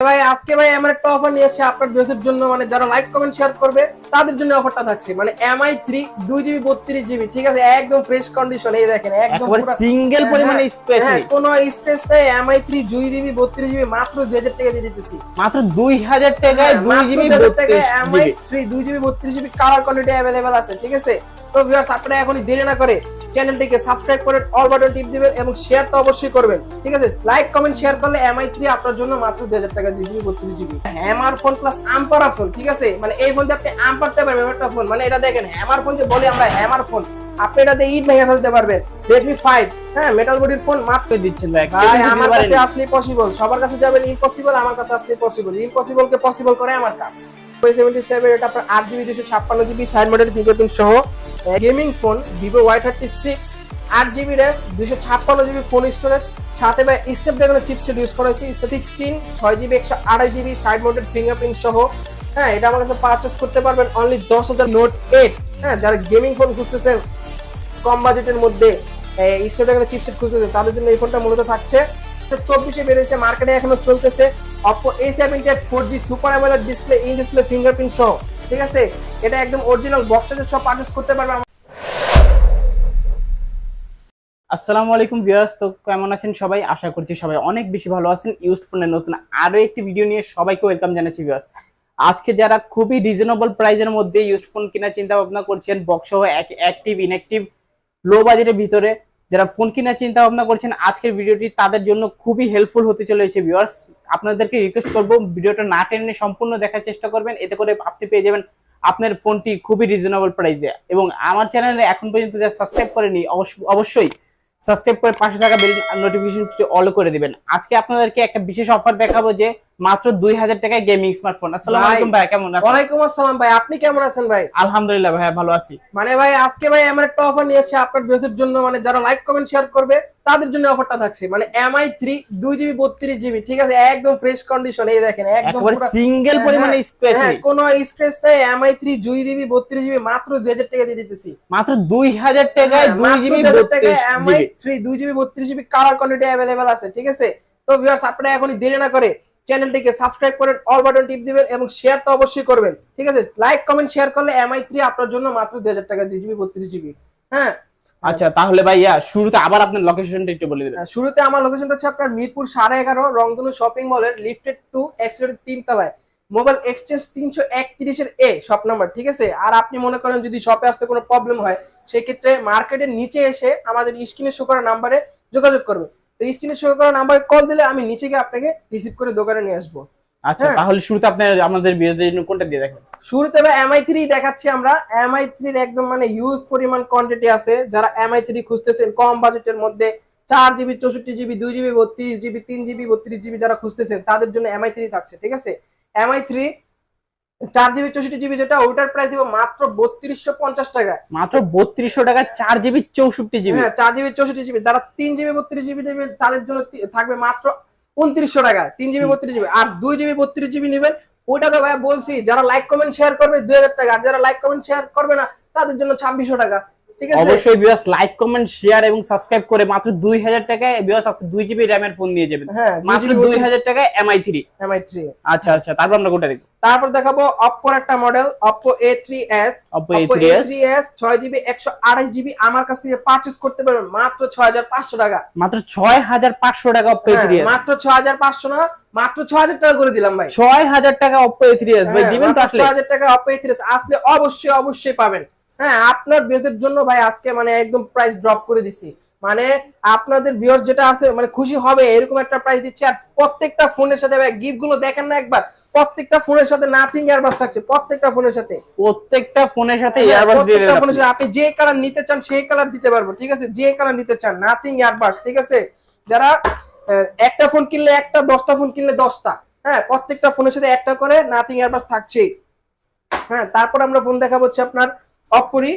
ভাই আজকে ভাই এমন একটা অফার নিয়েছে আপনার বিরতির জন্য মানে যারা লাইক কমেন্ট শেয়ার করবে তাদের জন্য অফারটা থাকছে। মানে এমআই থ্রি দুই জিবি বত্রিশ জিবি ঠিক আছে? একদম ফ্রেশ কন্ডিশন এই দেখেন একদম সিঙ্গেল হ্যাঁ, পরিমাণে হ্যাঁ, স্পেস হ্যাঁ, কোনো স্পেস নেই এমআই থ্রি দুই জিবি বত্রিশ জিবি মাত্র দুই হাজার টাকা দিয়ে দিতেছি। মাত্র দুই হাজার টাকায় দুই জিবি এমআই থ্রি দুই জিবি বত্রিশ জিবি কালার কোয়ান্টিটি অ্যাভেলেবেল আছে ঠিক আছে? তো ভিউয়ার্স আপনারা এখনই দেরি না করে চ্যানেলটিকে সাবস্ক্রাইব করে অল বাটন টিপ দিবেন এবং শেয়ারটা অবশ্যই করবেন। ঠিক আছে? লাইক কমেন্ট শেয়ার করলে এমআই থ্রি আপনার জন্য মাত্র দুই হাজার টাকা জিবি বত্রিশ জিবি হ্যামার ফোন প্লাস আম্পারা ফোন ঠিক আছে? মানে এই ফোন দিয়ে আপনি আম্পারতে পারবেন একটা ফোন মানে এটা দেখেন হ্যামার ফোন যে বলি আমরা হ্যামার ফোন আপনি এটাতে ইট ভেঙে ফেলতে পারবেন। রেডমি ফাইভ হ্ঁ মেটাল বডির ফোন মাত্র করে দিচ্ছেন ভাই ভাই আমার কাছে আসলে পসিবল সবার কাছে যাবেন ইম্পসিবল আমার কাছে আসলে পসিবল ইম্পসিবল কে পসিবল করে আমার কাজ। সেভেন্টি সেভেন এটা আপনার আট জিবি দুশো ছাপ্পান্ন জিবি সাইড মডেল ফিঙ্গারপ্রিন্ট সহ gaming phone, Vivo Y thirty six, আট জিবি র্যাম দুশো ছাপ্পান্ন জিবি ফোন স্টোরেজ, সাথে স্টেপ ড্রাগনের চিপসেট ইউজ করা হয়েছে সিক্সটিন ছয় জিবি, একশো আড়াই জিবি সাইড মডেল ফিঙ্গারপ্রিন্ট সহ। হ্যাঁ এটা আমার কাছে পারচেস করতে পারবেন অনলি দশ হাজার নোট এইট হ্যাঁ যারা গেমিং ফোন খুঁজতেছেন, কম বাজেটের মধ্যে স্টেডাগের চিপসেট খুঁজতেছেন, তাদের জন্য এই ফোনটা মূলত থাকছে। চব্বিশে বেরিয়েছে মার্কেটে এখনও চলতেছে। Oppo A seventy four G super AMOLED display in display fingerprint সহ। ঠিক আছে? এটা একদম অরিজিনাল বক্স সব পারচেস করতে পারবে আসসালামু আলাইকুম ভিউয়ার্স তো কেমন আছেন সবাই? আশা করছি সবাই অনেক বেশি ভালো আছেন। ইউজড ফোনের নতুন আরও একটি ভিডিও নিয়ে সবাইকে ওয়েলকাম জানাচ্ছি ভিউয়ার্স আজকে যারা খুবই রিজনেবল প্রাইসের মধ্যে ইউজড ফোন কেনার চিন্তা ভাবনা করছেন বক্স সহ অ্যাক্টিভ ইনঅ্যাক্টিভ লো বাজেটের ভিতরে যারা ফোন কেনার চিন্তা ভাবনা করছেন, আজকের ভিডিওটি তাদের জন্য খুবই হেল্পফুল হতে চলেছে ভিউয়ার্স আপনাদেরকে রিকোয়েস্ট করব, ভিডিওটা না টেনে সম্পূর্ণ দেখার চেষ্টা করবেন, এতে করে আপনি পেয়ে যাবেন আপনার ফোনটি খুবই রিজনেবল প্রাইসে এবং আমার চ্যানেলে এখন পর্যন্ত যা সাবস্ক্রাইব করেনি, অবশ্য- অবশ্যই সাবস্ক্রাইব করে পাশে থাকা বেল নোটিফিকেশন অল করে দিবেন। আজকে আপনাদেরকে একটা বিশেষ অফার দেখাবো যে মাত্র দুই হাজার টাকায় গেমিং স্মার্টফোন আসসালামু ভাই, আলাইকুম ভাই কেমন আছেন? ওয়ালাইকুম আসসালাম ভাই আপনি কেমন আছেন ভাই? আলহামদুলিল্লাহ ভাই ভালো আছি। মানে ভাই আজকে ভাই এমন একটা অফার নিয়েছে আপনার বিরতির জন্য মানে যারা লাইক কমেন্ট শেয়ার করবে তাদের জন্য অফারটা থাকছে। মানে এমআই থ্রি দুই জিবি বত্রিশ জিবি ঠিক আছে? একদম ফ্রেশ কন্ডিশন এই দেখেন একদম সিঙ্গেল হ্যাঁ, পরিমাণে স্পেস হ্যাঁ, নেই কোনো স্ক্রেচ নেই এমআই থ্রি দুই জিবি বত্রিশ জিবি মাত্র দুই হাজার টাকা দিয়ে দিতেছি। মাত্র দুই হাজার টাকায় দুই জিবি বত্রিশ এমআই জিবি থ্রি দুই জিবি বত্রিশ জিবি কালার কোয়ান্টিটি অ্যাভেলেবেল আছে ঠিক আছে? তো ভিউয়ার্স আপনারা এখনই দেরি না করে চ্যানেলটিকে সাবস্ক্রাইব করেন অল বাটন টিপ দিবেন এবং শেয়ার তো অবশ্যই করবেন। ঠিক আছে? লাইক কমেন্ট শেয়ার করলে এমআই থ্রি আপনার জন্য মাত্র দুই হাজার টাকা দুই জিবি বত্রিশ জিবি হ্যাঁ? আচ্ছা তাহলে ভাইয়া শুরুতে আবার আপনার লোকেশনটা একটু বলে দিবেন। শুরুতে আমার লোকেশনটা হচ্ছে আপনার মিরপুর সাড়ে এগারো রংধনু শপিং মলের লিফটেড টু এক্সিলেটেড তিন তলায়। মোবাইল এক্সচেঞ্জ তিনশো একত্রিশের এ শপ নাম্বার ঠিক আছে? আর আপনি মনে করেন যদি শপে আসতে কোনো প্রবলেম হয় সেক্ষেত্রে মার্কেটের নিচে এসে আমাদের স্ক্রিনে শো করা নাম্বারে যোগাযোগ করবে তো স্ক্রিনে শো করা নাম্বারে কল দিলে আমি নিচে গিয়ে আপনাকে রিসিভ করে দোকানে নিয়ে আসব। আচ্ছা হ্যাঁ। তাহলে শুরুতে আপনার আমাদের বিয়ের জন্য কোনটা দিয়ে দেখেন? শুরুতে আমরা এমআই থ্রি দেখাচ্ছি আমরা। এমআই থ্রির একদম মানে হিউজ পরিমাণ কোয়ান্টিটি আছে। যারা এমআই থ্রি খুঁজতেছেন কম বাজেটের মধ্যে চার জিবি চৌষট্টি জিবি দুই জিবি বত্রিশ জিবি তিন জিবি বত্রিশ জিবি যারা খুঁজতেছেন তাদের জন্য এমআই থ্রি থাকছে ঠিক আছে? এমআই থ্রি চার জিবি চৌষট্টি জিবি যেটা ওইটার প্রাইস দিব মাত্র বত্রিশশো পঞ্চাশ টাকা মাত্র বত্রিশশো টাকা চার জিবি চৌষট্টি জিবি। হ্যাঁ চার জিবি চৌষট্টি জিবি। তারা তিন জিবি বত্রিশ জিবি নেবে তাদের জন্য থাকবে মাত্র উনত্রিশশো টাকা তিন জিবি বত্রিশ জিবি। আর দুই জিবি বত্রিশ জিবি নেবেন ওইটা তো ভাই বলছি যারা লাইক কমেন্ট শেয়ার করবে দুই হাজার টাকা। আর যারা লাইক কমেন্ট শেয়ার করবে না তাদের জন্য ছাব্বিশশো টাকা। অবশ্যই বিয়াস লাইক কমেন্ট শেয়ার এবং সাবস্ক্রাইব করে মাত্র দুই হাজার টাকায় বিয়াস আজকে দুই জিবি র্যামের ফোন নিয়ে যাবেন। হ্যাঁ মাত্র দুই হাজার টাকায় এমআই থ্রি এমআই থ্রি আচ্ছা আচ্ছা তারপর আমরা কোনটা দেখব? তারপর দেখাবো অপ্পোর একটা মডেল এস ছয় জিবি একশো আঠাশ জিবি আমার কাছ থেকে পারচেস করতে পারবেন মাত্র ছয় হাজার পাঁচশো টাকা। মাত্র ছয় হাজার পাঁচশো টাকা অপো এ হ্যাঁ, থ্রি মাত্র ছয় হাজার পাঁচশো না মাত্র ছয় হাজার টাকা করে দিলাম ভাই। ছয় হাজার টাকা অপো এ থ্রি এস ভাই হ্যাঁ, দিবেন তো আসলে? 6000 টাকা অপে থ্রিস আসলে অবশ্যই অবশ্যই পাবেন। হ্যাঁ আপনার বিয়ের জন্য ভাই আজকে মানে একদম প্রাইস ড্রপ করে দিছি। মানে আপনাদের ভিউয়ার যেটা আছে মানে খুশি হবে এরকম একটা প্রাইস দিচ্ছি। আর প্রত্যেকটা ফোনের সাথে ভাই গিফটগুলো দেখেন না একবার প্রত্যেকটা ফোনের সাথে নাথিং ইয়ারবাস থাকছে প্রত্যেকটা ফোনের সাথে। প্রত্যেকটা ফোনের সাথে হ্যাঁ, ইয়ারবাস দিয়ে প্রত্যেকটা দেবেন ফোনের আপনি। সাথে আপনি যে কালার নিতে চান সেই কালার দিতে পারব ঠিক আছে? যে কালার নিতে চান নাথিং ইয়ারবাস ঠিক আছে? যারা একটা ফোন কিনলে একটা দশটা ফোন কিনলে দশটা হ্যাঁ প্রত্যেকটা ফোনের সাথে একটা করে নাথিং ইয়ারবাস থাকছে হ্যাঁ তারপর আমরা ফোন দেখাবো হচ্ছে আপনার অপরি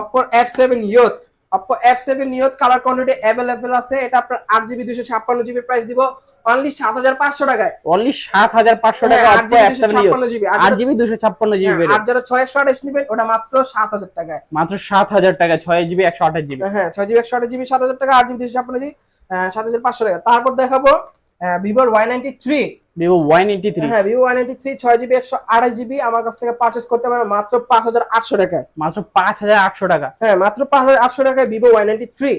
অপর এফ সেভেন ইয়ত অপো এফ সেভেন ইয়ত কালার কোয়ান্টিটি অ্যাভেলেবেল আছে। এটা আপনার আট জিবি দুশো ছাপ্পান্ন জিবি প্রাইস দিব। অনলি সাত হাজার পাঁচশো টাকায়। অনলি সাত হাজার পাঁচশো টাকা হ্যাঁ, Oppo GB F seven GB আট জিবি দুশো ছাপ্পান্ন জিবি হ্যাঁ, আর যারা ছয় একশো আঠাশ নেবেন ওটা মাত্র সাত হাজার টাকায়। মাত্র সাত হাজার টাকা ছয় জিবি একশো আঠাশ জিবি হ্যাঁ ছয় জিবি একশো আঠাশ জিবি সাত হাজার টাকা আট জিবি দুশো ছাপ্পান্ন জিবি সাত হাজার পাঁচশো টাকা। তারপর দেখাবো ভিভোর Y ninety three Vivo Y eighty three হ্যাঁ ভিভো ওয়ান এইটি থ্রি ছয় জিবি একশো আঠাশ জিবি আমার কাছ থেকে পারচেস করতে পারেন মাত্র পাঁচ হাজার আটশো টাকায়। মাত্র পাঁচ হাজার আটশো টাকা। হ্যাঁ মাত্র পাঁচ হাজার আটশো টাকায় ভিভো ওয়াই নাইনটি থ্রি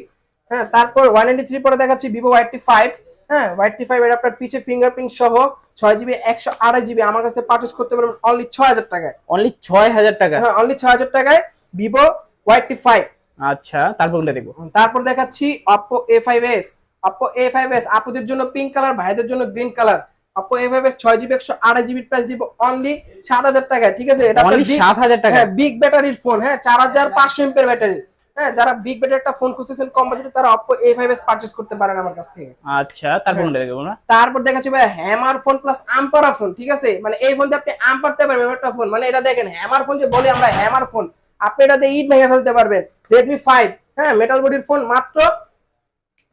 হ্যাঁ তারপর ওয়াই নাইনটি থ্রি পরে দেখাচ্ছি ভিভো ওয়াইটি ফাইভ হ্যাঁ ওয়াইটি ফাইভ এর আপনার পিছে ফিঙ্গারপ্রিন্ট সহ ছয় জিবি একশো আড়াই জিবি আমার কাছে পারচেস করতে পারবেন অনলি ছয় হাজার টাকায়। অনলি ছয় হাজার টাকা। হ্যাঁ অনলি ছয় হাজার টাকায় ভিভো ওয়াইটি ফাইভ আচ্ছা তারপর কোনটা দেখব? তারপর দেখাচ্ছি Oppo A five S Oppo A five S আপুদের জন্য পিঙ্ক কালার ভাইদের জন্য গ্রিন কালার ফাইভ এস ছয় জিবি একশো আড়াই জিবির প্রাইস দিব অনলি সাত হাজার টাকায় ঠিক আছে? এটা সাত হাজার টাকা হ্যাঁ বিগ ব্যাটারির ফোন হ্যাঁ চার হাজার পাঁচশো এমপের ব্যাটারি হ্যাঁ যারা বিগ ব্যাটারি একটা ফোন খুঁজতেছেন কম বাজেটে তারা Oppo A five S purchase করতে পারেন আমার কাছ থেকে। আচ্ছা তারপর কোনটা দেখব আমরা? তারপর দেখাচ্ছি ভাই হ্যামার ফোন প্লাস আম্পারা ফোন ঠিক আছে? মানে এই ফোন আপনি আম পারতে পারবেন একটা ফোন মানে এটা দেখেন হ্যামার ফোন যে বলি আমরা হ্যামার ফোন আপনি এটা দিয়ে ইট ভেঙে ফেলতে পারবেন। রেডমি ফাইভ হ্যাঁ মেটাল বডির ফোন মাত্র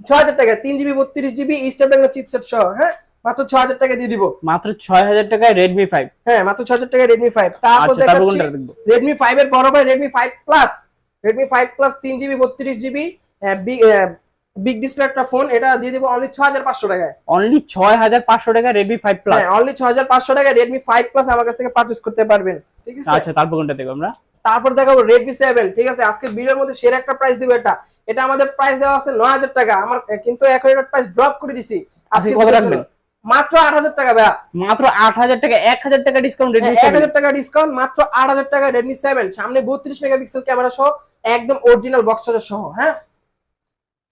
ছ হাজার টাকা তিন জিবি বত্রিশ জিবি স্টেপড্রাগন চিপসেট সহ হ্যাঁ? মাত্র ছ হাজার টাকা দিয়ে দিব। মাত্র ছয় হাজার টাকায় রেডমি ফাইভ হ্যাঁ মাত্র ছ হাজার টাকা রেডমি ফাইভ তারপর আচ্ছা দেখাচ্ছি রেডমি ফাইভ এর বড় ভাই প্লাস রেডমি ফাইভ প্লাস তিন জিবি বত্রিশ জিবি বিগ ডিসপ্লে একটা ফোন এটা দিয়ে দিব অনলি ছ হাজার পাঁচশো টাকায়। অনলি ছয় হাজার পাঁচশো টাকা রেডমি ফাইভ প্লাস হ্যাঁ অনলি ছ হাজার পাঁচশো টাকায় রেডমি ফাইভ প্লাস আমার কাছ থেকে পারচেস করতে পারবেন। ঠিক আছে? আচ্ছা তারপর কোনটা দেখব আমরা? তারপর দেখাবো রেডমি সেভেন ঠিক আছে? আজকে ভিডিওর মধ্যে সেরা একটা প্রাইস দিব এটা। এটা আমাদের প্রাইস দেওয়া আছে নয় হাজার টাকা। আমার কিন্তু এখন এটার প্রাইস ড্রপ করে দিছি। আজকে কত রাখবেন? মাত্র আট হাজার টাকা ভাইয়া। মাত্র আট হাজার টাকা এক হাজার টাকা ডিসকাউন্ট রেডমি এক হাজার টাকা ডিসকাউন্ট মাত্র আট হাজার টাকা রেডমি সেভেন সামনে বত্রিশ মেগাপিক্সেল ক্যামেরা সহ একদম অরিজিনাল বক্স চার্জার সহ হ্যাঁ?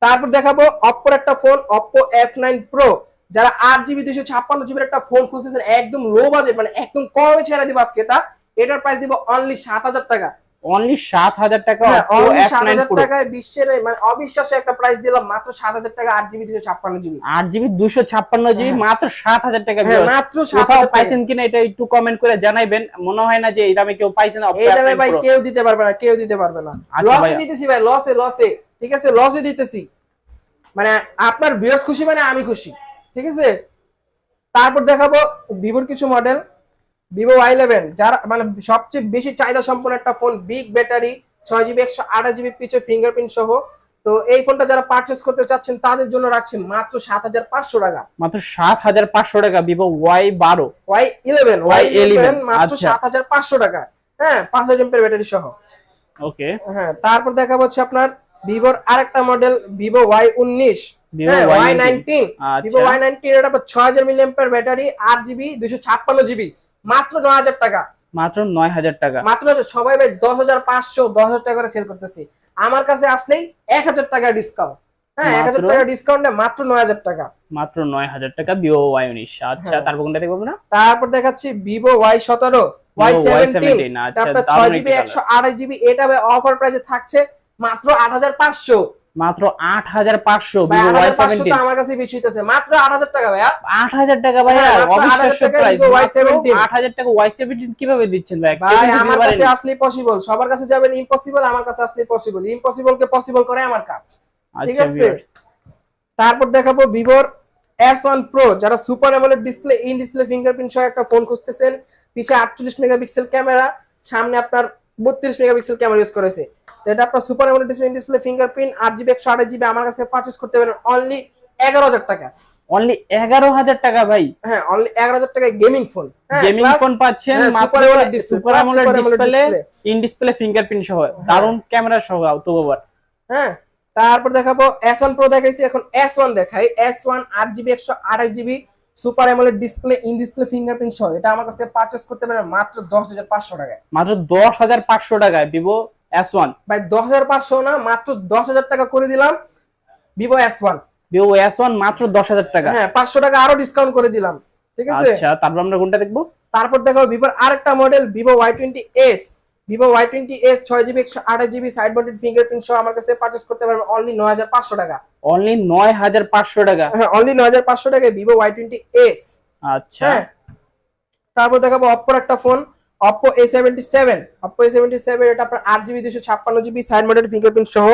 তারপর দেখাবো অপ্পোর একটা phone Oppo F nine pro যারা আট জিবি দুইশো ছাপ্পান্ন জিবির একটা ফোন খুঁজতেছেন একদম লো বাজেট মানে একদম কমে ছেড়ে দিব আজকে এটা। এটার প্রাইস দিব অনলি সাত হাজার টাকা। অনলি সাত হাজার টাকা হ্যাঁ, Oppo F9 সাত হাজার টাকায় বিশ্বের মানে অবিশ্বাস্য একটা প্রাইস দিলাম মাত্র সাত হাজার টাকা আট জিবি দুশো ছাপ্পান্ন জিবি আট জিবি দুশো ছাপ্পান্ন জিবি হ্যাঁ। মাত্র সাত হাজার টাকা হ্যাঁ মাত্র কোথাও পাইছেন কিনা এটা একটু কমেন্ট করে জানাইবেন। মনে হয় না যে এই দামে কেউ পাইছেন এই দামে ভাই কেউ দিতে পারবে না কেউ দিতে পারবে না। আচ্ছা লসে দিতেছি ভাই লসে লসে ঠিক আছে লসে দিতেছি। মানে আপনার ভিউয়ার্স খুশি মানে আমি খুশি। ঠিক আছে? তারপর দেখাবো ভিভোর কিছু মডেল ভিভো ওয়াই ইলেভেন যারা মানে সবচেয়ে বেশি চাহিদা সম্পন্ন একটা ফোন বিগ ব্যাটারি ছয় জিবি একশো আঠাশ জিবি পিছে ফিঙ্গারপ্রিন্ট সহ। তো এই ফোনটা যারা পারচেস করতে চাচ্ছেন তাদের জন্য রাখছেন মাত্র সাত হাজার পাঁচশো টাকা। মাত্র সাত হাজার পাঁচশো টাকা ভিভো ওয়াই বারো। ওয়াই ইলেভেন ওয়াই ইলেভেন মাত্র আচ্ছা। সাত হাজার পাঁচশো টাকা। হ্যাঁ পাঁচ হাজার এমপের ব্যাটারি সহ। ওকে হ্যাঁ তারপর দেখা হচ্ছে আপনার ভিভোর আরেকটা মডেল ভিভো ওয়াই উনিশ। Y nineteen Vivo Y nineteen এটা ছয় হাজার মিলিয়াম্পের ব্যাটারি আট জিবি দুশো ছাপ্পান্ন জিবি মাত্র নয় হাজার টাকা। মাত্র নয় হাজার টাকা। মাত্র সবাই ভাই দশ হাজার পাঁচশো দশ হাজার টাকা করে সেল করতেছি। আমার কাছে আসলেই এক হাজার টাকা ডিসকাউন্ট হ্যাঁ এক হাজার মাত্র? টাকা ডিসকাউন্টে মাত্র নয় হাজার টাকা। মাত্র নয় হাজার টাকা ভিভো ওয়াই উনিশ। আচ্ছা হ্যাঁ। তারপর কোনটা দেখব না? তারপর দেখাচ্ছি ভিভো ওয়াই সতেরো ওয়াই সেভেন্টিন Y17 আচ্ছা তারপর ছয় জিবি একশো জিবি এটা অফার প্রাইসে থাকছে মাত্র আট হাজার পাঁচশো। মাত্র আট হাজার পাঁচশো ভাই, ভিভো ওয়াই 8,500 তো সেভেন্টিন আমার কাছে বেশি হইতেছে। মাত্র আট হাজার টাকা ভাইয়া। আট হাজার টাকা ভাই হ্যাঁ, অবিশ্বাস্য প্রাইস আট হাজার টাকা ওয়াই সেভেন্টিন কীভাবে দিচ্ছেন ভাই? আমার কাছে আসলে পসিবল সবার কাছে যাবেন ইম্পসিবল আমার কাছে আসলে পসিবল ইম্পসিবল কে পসিবল করে আমার কাজ। ঠিক আচ্ছা আছে? তারপর দেখাবো ভিভোর এস ওয়ান প্রো যারা super AMOLED display in display fingerprint সহ একটা ফোন খুঁজতেছেন। পিছে আটচল্লিশ মেগাপিক্সেল ক্যামেরা সামনে আপনার বত্রিশ মেগাপিক্সেল ক্যামেরা ইউজ করেছে তো এটা আপনার super AMOLED display display fingerprint আট জিবি একশো জিবি আমার কাছে পারচেস করতে পারেন অনলি এগারো হাজার টাকা। অনলি এগারো হাজার টাকা ভাই। হ্যাঁ অনলি এগারো হাজার টাকায় গেমিং ফোন গেমিং ফোন পাচ্ছেন হ্যাঁ, মাত্র super AMOLED display in display fingerprint সহ দারুণ ক্যামেরা সহ তো হ্যাঁ তারপর দেখাবো এস ওয়ান প্রো দেখাইছি এখন এস ওয়ান দেখাই এস ওয়ান আট জিবি একশো আঠাশ GB super AMOLED display in display fingerprint সহ এটা আমার কাছে পারচেস করতে পারেন মাত্র দশ হাজার পাঁচশো টাকায়। মাত্র দশ হাজার পাঁচশো টাকায় ভিভো এস ওয়ান ভাই দশ হাজার পাঁচশো না মাত্র দশ হাজার টাকা করে দিলাম Vivo S one Vivo S one মাত্র দশ হাজার টাকা। হ্যাঁ পাঁচশো টাকা আরও ডিসকাউন্ট করে দিলাম ঠিক আছে? আচ্ছা তারপর আমরা কোনটা দেখব? তারপর দেখো ভিভোর আরেকটা model Vivo Y twenty S Vivo Y twenty S ছয় জিবি একশো আঠাশ জিবি সাইড মাউন্টেড ফিঙ্গারপ্রিন্ট সহ আমার কাছে পারচেস করতে পারবেন অনলি নয় হাজার পাঁচশো টাকা। অনলি নয় হাজার পাঁচশো টাকা। হ্যাঁ অনলি নয় হাজার পাঁচশো টাকায় ভিভো ওয়াই টোয়েন্টি এস আচ্ছা। হ্যাঁ তারপর দেখাবো অপ্পোর একটা phone Oppo A seventy seven Oppo A seventy seven এটা আপনার আট জিবি দুশো ছাপ্পান্ন জিবি সাইড মডেল ফিঙ্গারপ্রিন্ট সহ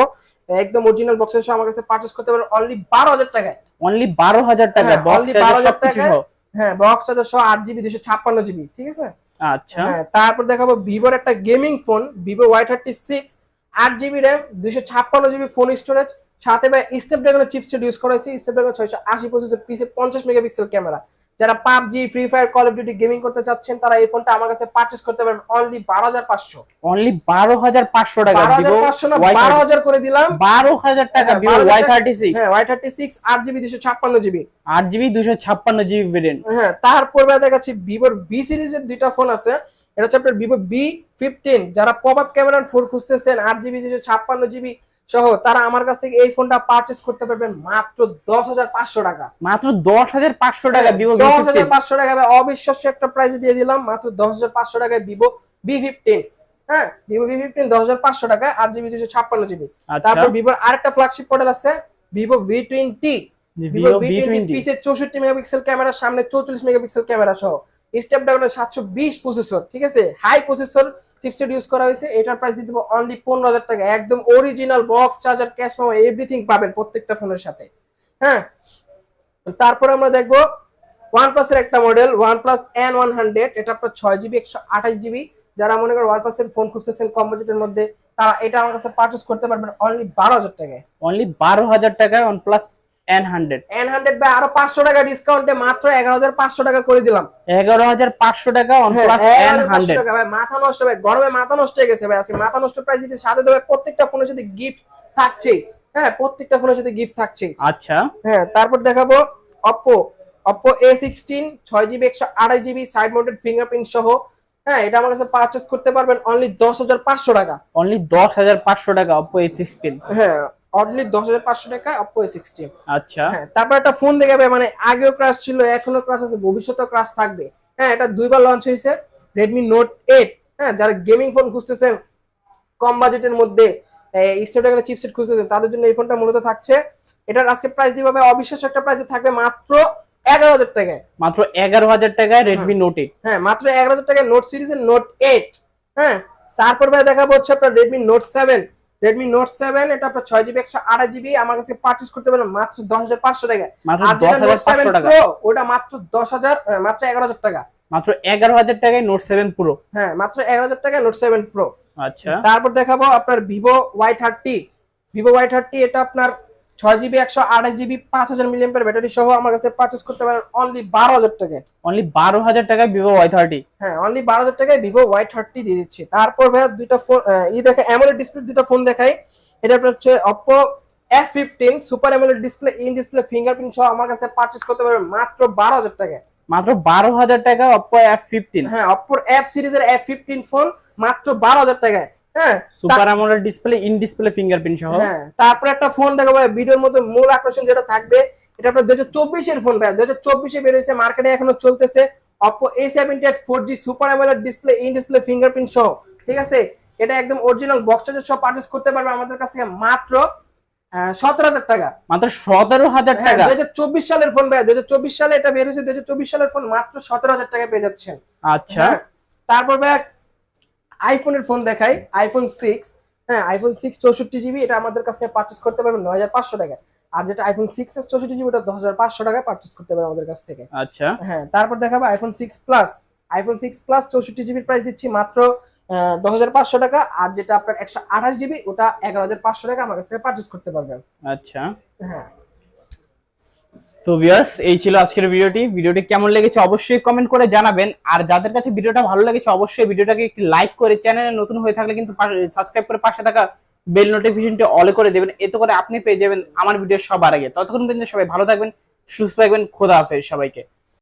একদম অরিজিনাল বক্সের সহ আমার কাছে পারচেস করতে পারেন অনলি বারো হাজার টাকায়। অনলি বারো হাজার টাকা হ্যাঁ, বক্স only 12,000 সবকিছু টাকায়। সহ? হ্যাঁ বক্স চার্জার সহ আট জিবি দুশো ছাপ্পান্ন জিবি ঠিক আছে? আচ্ছা। হ্যাঁ তারপর দেখাবো ভিভোর একটা gaming phone Vivo Y thirty six আট জিবি র্যাম দুশো ছাপ্পান্ন জিবি ফোন স্টোরেজ সাথে ভাই স্টেপ চিপসেট ইউজ করা হয়েছে। স্টেপ ড্রাগন ছয়শো আশি পঁচিশ পিসে পঞ্চাশ মেগাপিক্সেল ক্যামেরা যারা PUBG free fire call of duty gaming করতে চাচ্ছেন তারা এই ফোনটা আমার কাছে পারচেস করতে পারেন অনলি বারো হাজার পাঁচশো। অনলি বারো হাজার পাঁচশো টাকা ভিভো পাঁচশো না বারো হাজার করে দিলাম। বারো হাজার টাকা ভিভো 12,000 ওয়াই থার্টি সিক্স হ্যাঁ ওয়াই থার্টি সিক্স আট জিবি দুশো ছাপ্পান্ন জিবি। আট জিবি দুশো ছাপ্পান্ন জিবি ভেরিয়েন্ট হ্যাঁ তারপর দেখাচ্ছি ভিভোর বি সিরিজের দুইটা ফোন আছে। এটা হচ্ছে আপনার ভিভো বি ফিফটিন যারা পপ আপ ক্যামেরার ফোন খুঁজতেছেন আট জিবি দুশো ছাপ্পান্ন জিবি সহ তারা আমার কাছ থেকে এই ফোনটা পারচেস করতে পারবেন মাত্র দশ হাজার পাঁচশো টাকা। মাত্র দশ হাজার পাঁচশো টাকা ভিভো দশ হাজার পাঁচশো টাকা অবিশ্বাস্য একটা প্রাইসে দিয়ে দিলাম মাত্র দশ হাজার পাঁচশো টাকায় ভিভো বি ফিফটিন হ্যাঁ ভিভো বি ফিফটিন দশ হাজার পাঁচশো টাকা আট জিবি দুশো ছাপ্পান্ন জিবি আচ্ছা। তারপর ভিভোর আরেকটা ফ্ল্যাগশিপ মডেল আছে Vivo V twenty Vivo V twenty পিসের চৌষট্টি মেগাপিক্সেল ক্যামেরা সামনে চৌচল্লিশ মেগাপিক্সেল ক্যামেরা সহ। স্ন্যাপড্রাগনের সাতশো বিশ প্রসেসর ঠিক আছে? হাই প্রসেসর চিপসেট ইউজ করা হয়েছে, এটার প্রাইস দিয়ে দেবো অনলি পনেরো হাজার টাকা। একদম অরিজিনাল বক্স চার্জার ক্যাশ পাওয়া এভরিথিং পাবেন প্রত্যেকটা ফোনের সাথে। হ্যাঁ? তারপরে আমরা দেখব ওয়ান প্লাসের একটা model OnePlus N one hundred এটা আপনার ছয় জিবি একশো আঠাশ জিবি যারা মনে করেন ওয়ান প্লাসের ফোন খুঁজতেছেন কম বাজেটের মধ্যে, তারা এটা আমার কাছে পারচেস করতে পারবেন অনলি বারো হাজার টাকায়। অনলি বারো হাজার টাকায় ওয়ান বাই আরও পাঁচশো টাকা ডিসকাউন্টে মাত্র এগারো হাজার পাঁচশো টাকা করে দিলাম। এগারো হাজার পাঁচশো টাকা হ্যাঁ, প্লাস এন 11,500 হান্ড্রেড টাকা ভাই, মাথা নষ্ট ভাই গরমে মাথা নষ্ট হয়ে গেছে ভাই আজকে মাথা নষ্ট প্রাইস দিতে সাথে দেবে প্রত্যেকটা ফোনের সাথে গিফট থাকছে। হ্যাঁ প্রত্যেকটা ফোনের সাথে গিফট থাকছে। আচ্ছা। হ্যাঁ তারপর দেখাবো অপো অপো এ সিক্সটিন ছয় জিবি একশো আড়াই জিবি সাইড মাউন্টেড ফিঙ্গারপ্রিন্ট সহ। হ্যাঁ এটা আমার কাছে পারচেস করতে পারবেন অনলি দশ হাজার পাঁচশো টাকা। অনলি দশ হাজার পাঁচশো টাকা অপো এ সিক্সটিন হ্যাঁ অনলি দশ হাজার পাঁচশো টাকা অপো এ সিক্সটিন আচ্ছা। হ্যাঁ তারপর একটা ফোন দেখাবে মানে আগেও ক্রাশ ছিল এখনও ক্রাশ আছে ভবিষ্যতেও ক্রাশ থাকবে। হ্যাঁ এটা দুইবার লঞ্চ হয়েছে রেডমি নোট এইট হ্যাঁ যারা গেমিং ফোন খুঁজতেছেন কম বাজেটের মধ্যে স্টেপড্রাগনের চিপসেট খুঁজতেছেন তাদের জন্য এই ফোনটা মূলত থাকছে। এটার আজকে প্রাইস দিবে অবিশ্বাস্য একটা প্রাইসে থাকবে মাত্র এগারো হাজার টাকায়। মাত্র এগারো হাজার টাকায় রেডমি নোট এইট হ্যাঁ মাত্র এগারো হাজার টাকায় নোট সিরিজের নোট এইট হ্যাঁ তারপর ভাই দেখাবো হচ্ছে আপনার Redmi Note seven Redmi Note seven এটা আপনার ছয় জিবি একশো আড়াই জিবি আমার কাছে পার্চেস করতে পারেন মাত্র দশ হাজার পাঁচশো টাকা। ওটা মাত্র দশ হাজার মাত্র এগারো হাজার টাকা। মাত্র এগারো হাজার টাকায় নোট সেভেন প্রো হ্যাঁ মাত্র এগারো হাজার টাকায় নোট সেভেন প্রো আচ্ছা। তারপর দেখাবো আপনার Vivo Y thirty Vivo Y thirty এটা আপনার ছয় জিবি একশো আঠাশ জিবি পাঁচ হাজার মিলিয়ামের ব্যাটারি সহ আমার কাছে পারচেস করতে পারেন অনলি বারো হাজার টাকায়। অনলি বারো হাজার টাকায় ভিভো ওয়াই থার্টি হ্যাঁ অনলি বারো হাজার টাকায় ভিভো ওয়াই থার্টি দিয়ে দিচ্ছি। তারপর ভাইয়া দুইটা ফোন ই দেখে অ্যামোলেড ডিসপ্লে দুইটা ফোন দেখাই। এটা হচ্ছে Oppo F fifteen super AMOLED display in display fingerprint সহ আমার কাছে পারচেস করতে পারবেন মাত্র বারো হাজার টাকায়। মাত্র বারো হাজার টাকা অপো এফ ফিফটিন হ্যাঁ অপোর এফ সিরিজের এফ ফিফটিন ফোন মাত্র বারো হাজার টাকায়। হ্যাঁ super AMOLED display in display fingerprint সহ। হ্যাঁ তারপরে একটা ফোন দেখো ভাই ভিডিওর মধ্যে মূল আকর্ষণ যেটা থাকবে এটা আপনার দুই হাজার চব্বিশের ফোন ভাই। দুই হাজার চব্বিশে বেরোয়েছে মার্কেটে এখনও চলতেছে। A seventy four G super AMOLED display in display fingerprint সহ। ঠিক আছে? এটা একদম অরিজিনাল বক্স চার্জার সহ পারচেস করতে পারবে আমাদের কাছ থেকে মাত্র সতেরো হাজার টাকা। মাত্র সতেরো হাজার হ্যাঁ টাকা? হাজার চব্বিশ সালের ফোন ভাই হাজার চব্বিশ সালে এটা বের হয়েছে হাজার চব্বিশ সালের ফোন মাত্র সতেরো হাজার টাকা পেয়ে যাচ্ছেন। আচ্ছা। হ্যাঁ। তারপর ভাই আইফোনের ফোন দেখাই আইফোন সিক্স হ্যাঁ আইফোন সিক্স চৌষট্টি জিবি এটা আমাদের কাছ থেকে পারচেস করতে পারবেন নয় হাজার পাঁচশো টাকায়। আর যেটা আইফোন সিক্স এস চৌষট্টি জিবি ওটা দশ হাজার পাঁচশো টাকায় পারচেস করতে পারবেন আমাদের কাছ থেকে। আচ্ছা। হ্যাঁ তারপর দেখাবো iPhone six plus. IPhone six plus চৌষট্টি জিবির প্রাইস দিচ্ছি মাত্র দশ হাজার পাঁচশো টাকা। আর যেটা আপনার একশো আঠাশ জিবি ওটা এগারো হাজার পাঁচশো টাকা আমার কাছ থেকে পারচেস করতে পারবেন। আচ্ছা। হ্যাঁ। তো ভিউয়ার্স এই ছিল আজকের ভিডিওটি। ভিডিওটি কেমন লেগেছে অবশ্যই কমেন্ট করে জানাবেন। আর যাদের কাছে ভিডিওটা ভালো লেগেছে, অবশ্যই ভিডিওটাকে একটি লাইক করে চ্যানেলে নতুন হয়ে থাকলে কিন্তু সাবস্ক্রাইব করে পাশে থাকা বেল নোটিফিকেশনটি অল করে দেবেন। এতে করে আপনি পেয়ে যাবেন আমার ভিডিও সবার আগে। ততক্ষণ পর্যন্ত সবাই ভালো থাকবেন, সুস্থ থাকবেন। খোদা হাফেজ সবাইকে।